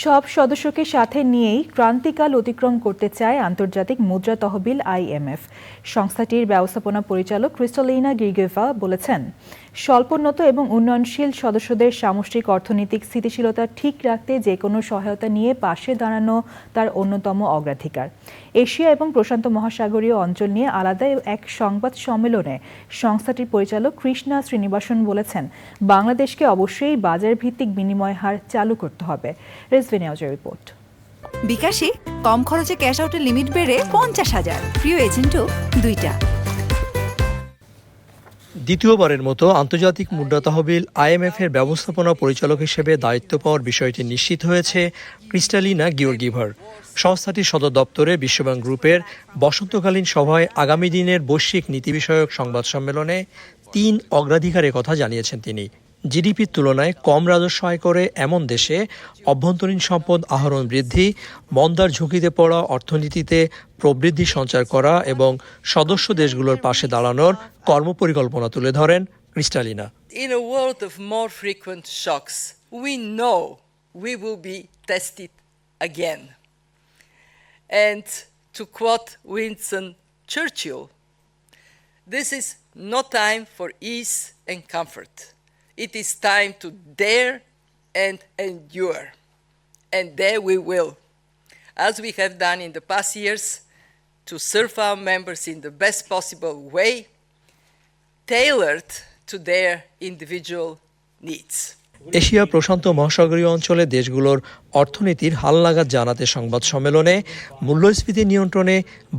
সব সদস্যকে সাথে নিয়েই ক্রান্তিকাল অতিক্রম করতে চায় আন্তর্জাতিক মুদ্রা তহবিল আইএমএফ সংস্থাটির ব্যবস্থাপনা পরিচালক ক্রিস্টালিনা গির্গেভা বলেছেন, স্বল্পোন্নত এবং উন্নয়নশীল সদস্যদের সামষ্টিক অর্থনৈতিক স্থিতিশীলতা ঠিক রাখতে যে কোনো সহায়তা নিয়ে পাশে দাঁড়ানো তার অন্যতম অগ্রাধিকার। এশিয়া এবং প্রশান্ত মহাসাগরীয় অঞ্চল নিয়ে আলাদা এক সংবাদ সম্মেলনে সংস্থাটির পরিচালক কৃষ্ণা শ্রীনিবাসন বলেছেন, বাংলাদেশকে অবশ্যই বাজার ভিত্তিক বিনিময় হার চালু করতে হবে। আউজের রিপোর্ট বিকাশে কম খরচে ক্যাশ আউটের লিমিট বেড়ে পঞ্চাশ হাজার। প্রিয় এজেন্টও দুইটা। দ্বিতীয়বারের মতো আন্তর্জাতিক মুদ্রা তহবিল আইএমএফ এর ব্যবস্থাপনা পরিচালক হিসেবে দায়িত্ব পাওয়ার বিষয়টি নিশ্চিত হয়েছে ক্রিস্টালিনা গিওর্গিভার। সংস্থাটির সদর দপ্তরে বিশ্বব্যাংক গ্রুপের বসন্তকালীন সভায় আগামী দিনের বৈশ্বিক নীতি বিষয়ক সংবাদ সম্মেলনে তিন অগ্রাধিকারের কথা জানিয়েছেন তিনি। জিডিপির তুলনায় কম রাজস্ব আয় করে এমন দেশে অভ্যন্তরীণ সম্পদ আহরণ বৃদ্ধি, মন্দার ঝুঁকিতে পড়া অর্থনীতিতে প্রবৃদ্ধি সঞ্চার করা এবং সদস্য দেশগুলোর পাশে দাঁড়ানোর কর্মপরিকল্পনা তুলে ধরেন Kristalina. In a world of more frequent shocks we know we will be tested again and to quote Winston Churchill this is no time for ease and comfort It is time to dare and endure. And there we will, as we have done in the past years, to serve our members in the best possible way, tailored to their individual needs. Asia প্রশান্ত মহাসাগরীয় অঞ্চলে দেশগুলোর অর্থনীতির হালনাগাদ জানাতে সংবাদ সম্মেলনে মূল্যস্ফীতি নিয়ন্ত্রণে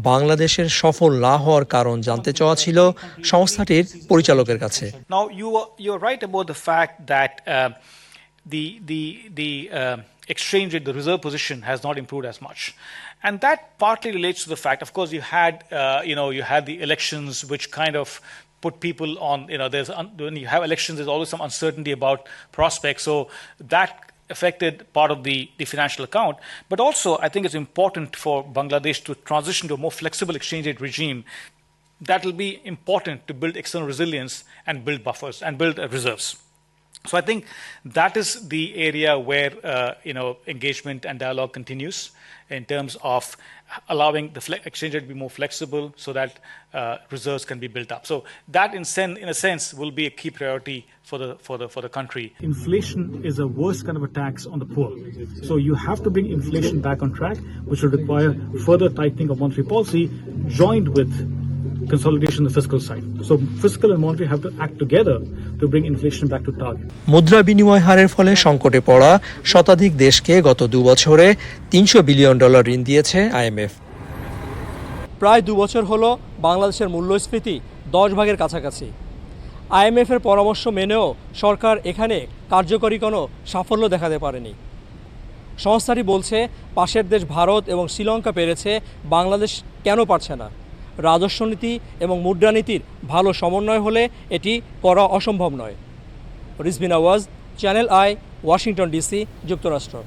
বাংলাদেশের সফল না হওয়ার কারণ জানতে চাওয়া ছিল সংস্থাটির পরিচালকের কাছে uh, the, the, the uh, exchange rate, the reserve position has not improved as much. And that partly relates to the fact, of course, you had, uh, you know, you had the elections which kind of put people on, you know, there's, when you have elections, there's always some uncertainty about prospects. So that affected part of the, the financial account. But also, I think it's important for Bangladesh to transition to a more flexible exchange rate regime that will be important to build external resilience and build buffers and build uh, reserves. So I think that is the area where uh, you know engagement and dialogue continues in terms of allowing the fle- exchange rate to be more flexible so that uh, reserves can be built up. So that, in, sen- in a sense, will be a key priority for the for the for the country. inflation is a worse kind of a tax on the poor. So you have to bring inflation back on track, which will require further tightening of monetary policy joined with consolidation on the fiscal side. So fiscal and monetary have to act together to bring inflation back to target. মুদ্রা বিনিময় হারের ফলে সংকটে পড়া শতাধিক দেশকে গত দু বছরে তিনশো বিলিয়ন ডলার ঋণ দিয়েছে আইএমএফ প্রায় দু বছর হলো বাংলাদেশের মূল্যস্ফীতি দশ ভাগের কাছাকাছি আইএমএফের পরামর্শ মেনেও সরকার এখানে কার্যকরী কোনো সাফল্য দেখাতে পারেনি সংস্থাটি বলছে পাশের দেশ ভারত এবং শ্রীলঙ্কা পেরেছে বাংলাদেশ কেন পারছে না রাজস্ব নীতি এবং মুদ্রানীতির ভালো সমন্বয় হলে এটি করা অসম্ভব নয়। রিজবিন আওয়াজ, চ্যানেল আই, ওয়াশিংটন ডিসি, যুক্তরাষ্ট্র।